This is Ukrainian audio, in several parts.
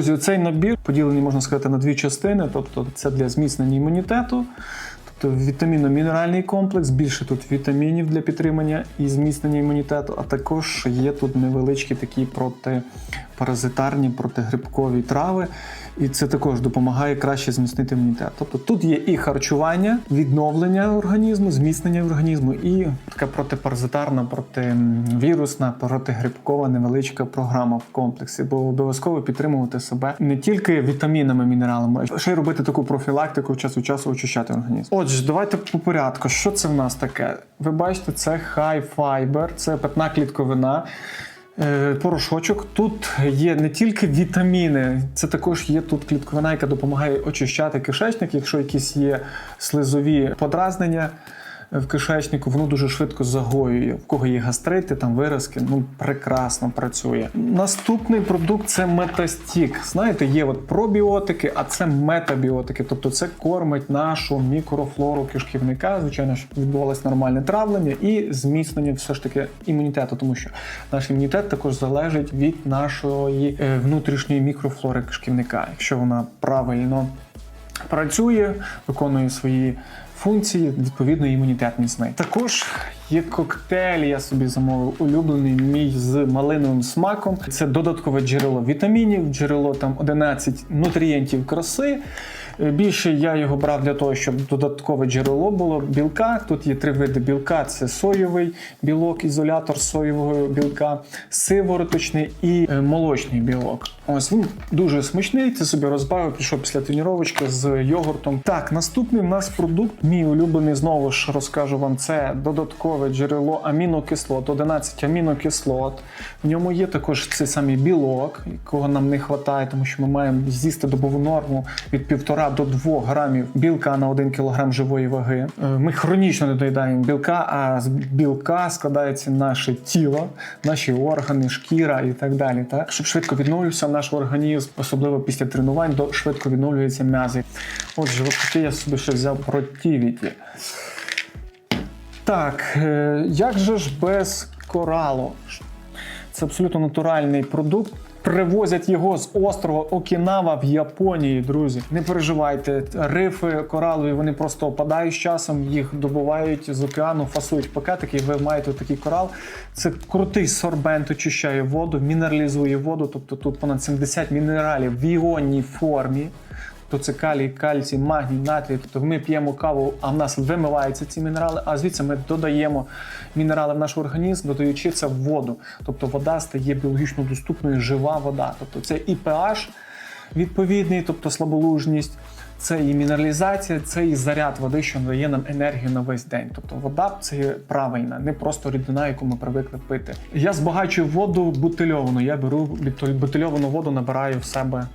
Друзі, цей набір поділений, можна сказати, на дві частини. Тобто, це для зміцнення імунітету. Тобто вітамінно-мінеральний комплекс, більше тут вітамінів для підтримання і зміцнення імунітету, а також є тут невеличкі такі протипаразитарні, протигрибкові трави. І це також допомагає краще зміцнити імунітет. Тобто тут є і харчування, відновлення організму, зміцнення організму, і така протипаразитарна, противірусна, протигрибкова невеличка програма в комплексі, бо обов'язково підтримувати себе не тільки вітамінами, мінералами, а ще й робити таку профілактику час від часу очищати організм. Отже, давайте по порядку. Що це в нас таке? Ви бачите, це high fiber, це питна клітковина. Е, Порошочок. Тут є не тільки вітаміни, це також є тут клітковина, яка допомагає очищати кишечник, якщо якісь є слизові подразнення в кишечнику, воно дуже швидко загоює. В кого є гастрити, там виразки, ну прекрасно працює. Наступний продукт це метастік. Знаєте, є от пробіотики, а це метабіотики, тобто це кормить нашу мікрофлору кишківника. Звичайно, щоб відбувалось нормальне травлення і зміцнення все ж таки імунітету, тому що наш імунітет також залежить від нашої е, внутрішньої мікрофлори кишківника. Якщо вона правильно працює, виконує свої функції, відповідно імунітет міцний. Також є коктейль, я собі замовив улюблений мій з малиновим смаком. Це додаткове джерело вітамінів, джерело там 11 нутрієнтів краси. Е, Більше я його брав для того, щоб додаткове джерело було білка. Тут є три види білка: це соєвий білок, ізолятор соєвого білка, сивороточний і е, молочний білок. Ось він дуже смачний. Це собі розбавив, пішов після тренувачки з йогуртом. Так, наступний в нас продукт, мій улюблений, знову ж розкажу вам, це додаткове джерело амінокислот, 11 амінокислот. В ньому є також цей самий білок, якого нам не вистачає, тому що ми маємо з'їсти добову норму від 1,5 до 2 грамів білка на 1 кілограм живої ваги. Е, Ми хронічно не доїдаємо білка, а з білка складається наше тіло, наші органи, шкіра і так далі. Так? Щоб швидко відновлювався наш організм, особливо після тренувань, до швидко відновлюються м'язи. Отже, от таке я собі ще взяв противіті. Так, е, як же ж без коралу? Це абсолютно натуральний продукт. Привозять його з острова Окінава в Японії, друзі. Не переживайте, рифи коралові вони просто опадають з часом, їх добувають з океану, фасують пакетики, ви маєте такий корал. Це крутий сорбент, очищає воду, мінералізує воду. Тобто тут понад 70 мінералів в іонній формі. То це калій, кальцій, магній, натрій. Тобто ми п'ємо каву, а в нас вимиваються ці мінерали, а звідси ми додаємо мінерали в наш організм, додаючи це в воду. Тобто вода стає біологічно доступною, жива вода. Тобто це і pH відповідний, тобто слаболужність, це і мінералізація, це і заряд води, що надає нам енергію на весь день. Тобто вода це правильна, не просто рідина, яку ми привикли пити. Я збагачую воду бутильовану. Я беру бутильовану воду, набираю в себе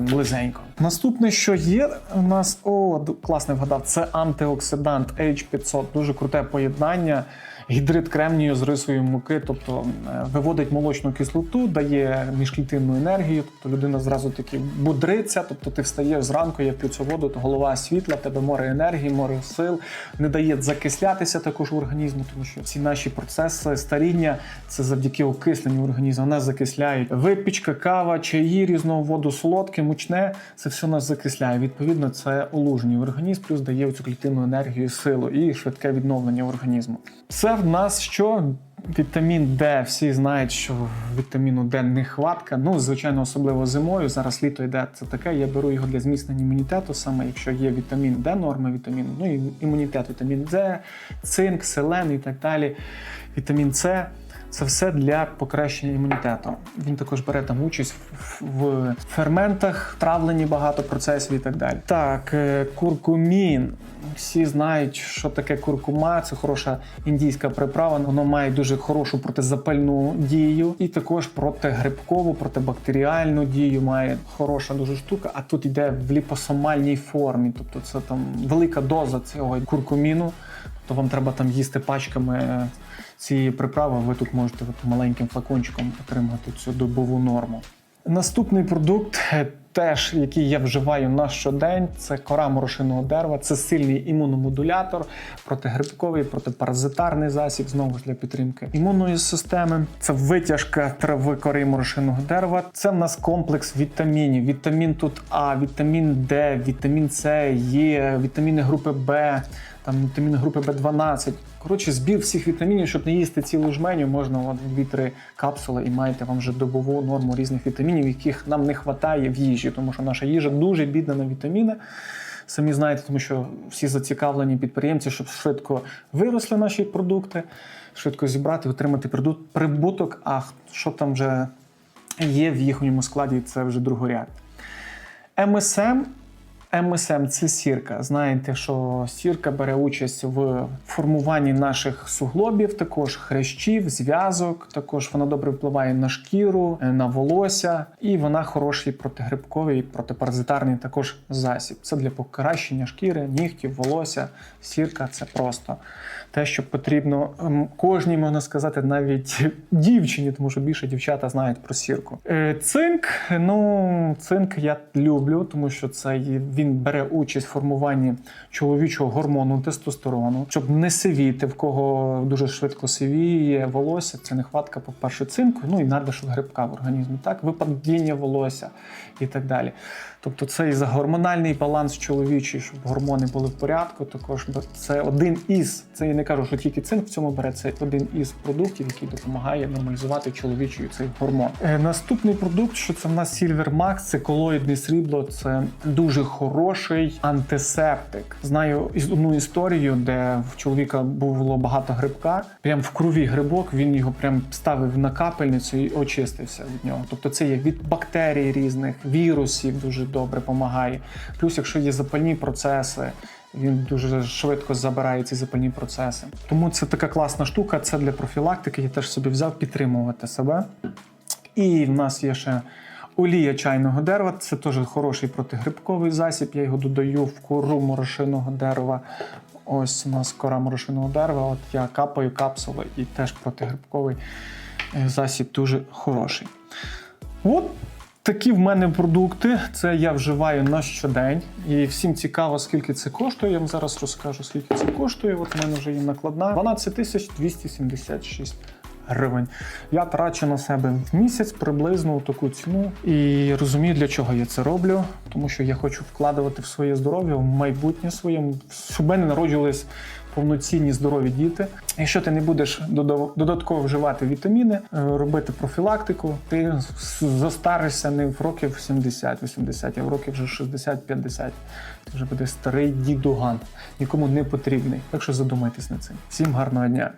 близенько. Наступне, що є у нас, о, класно вгадав, це антиоксидант H500. Дуже круте поєднання. Гідрид кремнію з рисою муки, тобто е, виводить молочну кислоту, дає міжклітинну енергію, тобто людина зразу таки будриться, тобто ти встаєш зранку, я п'ю цю воду, то голова світла, в тебе море енергії, море сил, не дає закислятися також в організму, тому що ці наші процеси старіння це завдяки окисленню організму. Нас закисляють. Випічка, кава, чаї, різного воду, солодке, мучне це все нас закисляє. Відповідно, це олуження в організм, плюс дає цю клітинну енергію, силу і швидке відновлення організму. Це в нас що? Вітамін Д. Всі знають, що вітаміну Д нехватка. Ну, звичайно, особливо зимою. Зараз літо йде це таке. Я беру його для зміцнення імунітету, саме якщо є вітамін Д, норми вітаміну, ну і імунітет, вітамін Д, цинк, селен і так далі. Вітамін С. Це все для покращення імунітету. Він також бере там участь в, ферментах, травленні багато процесів і так далі. Так, е, куркумін. Всі знають, що таке куркума. Це хороша індійська приправа. Воно має дуже хорошу протизапальну дію, і також протигрибкову, протибактеріальну дію. Має хороша дуже штука. А тут йде в ліпосомальній формі. Тобто це там велика доза цього куркуміну. То вам треба там їсти пачками е, цієї приправи. Ви тут можете маленьким флакончиком отримати цю добову норму. Наступний продукт е, теж, який я вживаю на щодень, це кора морошиного дерева. Це сильний імуномодулятор, протигрибковий, протипаразитарний засіб, знову ж для підтримки імунної системи. Це витяжка трави кори морошиного дерева. Це в нас комплекс вітамінів. Вітамін тут А, вітамін Д, вітамін С, Є, вітаміни групи Б, там вітаміни групи Б12. Коротше, збір всіх вітамінів, щоб не їсти цілу жменю, можна от 2-3 капсули і маєте вам вже добову норму різних вітамінів, яких нам не вистачає в їжі, тому що наша їжа дуже бідна на вітаміни. Самі знаєте, тому що всі зацікавлені підприємці, щоб швидко виросли наші продукти, швидко зібрати, отримати прибуток. А що там вже є в їхньому складі, це вже другоряд. МСМ. МСМ це сірка. Знаєте, що сірка бере участь в формуванні наших суглобів, також хрящів, зв'язок. Також вона добре впливає на шкіру, на волосся, і вона хороший протигрибковий, протипаразитарний також засіб. Це для покращення шкіри, нігтів, волосся. Сірка це просто те, що потрібно ем, кожній, можна сказати, навіть дівчині, тому що більше дівчата знають про сірку. Е, Цинк, ну цинк я люблю, тому що це є- він бере участь в формуванні чоловічого гормону тестостерону, щоб не сивіти, в кого дуже швидко сивіє волосся. Це нехватка, по-перше, цинку, ну і надлишок грибка в організмі. Так, випадіння волосся і так далі. Тобто це і за гормональний баланс чоловічий, щоб гормони були в порядку. Також це один із. Це я не кажу, що тільки цинк в цьому бере. Це один із продуктів, який допомагає нормалізувати чоловічий цей гормон. Е, наступний продукт, що це в нас Silver Max, це колоїдне срібло. Це дуже хороший антисептик. Знаю одну історію, де в чоловіка було багато грибка. Прям в крові грибок. Він його прям ставив на капельницю і очистився від нього. Тобто це є від бактерій різних, вірусів дуже добре допомагає. Плюс, якщо є запальні процеси. Він дуже швидко забирає ці запальні процеси. Тому це така класна штука. Це для профілактики. Я теж собі взяв підтримувати себе. І в нас є ще олія чайного дерева. Це теж хороший протигрибковий засіб. Я його додаю в кору морошиного дерева. Ось у нас кора морошиного дерева. От я капаю капсули і теж протигрибковий е, засіб дуже хороший. От такі в мене продукти. Це я вживаю на щодень. І всім цікаво, скільки це коштує. Я вам зараз розкажу, скільки це коштує. От в мене вже є накладна 12 тисяч 276 гривень. Я трачу на себе в місяць приблизно таку ціну і розумію, для чого я це роблю, тому що я хочу вкладувати в своє здоров'я, в майбутнє своє, щоб мене народжувались повноцінні здорові діти. Якщо ти не будеш додатково вживати вітаміни, е, робити профілактику, ти зостаришся не в років 70-80, а в років вже 60-50. Ти вже будеш старий дідуган, нікому не потрібний. Так що задумайтесь над цим. Всім гарного дня!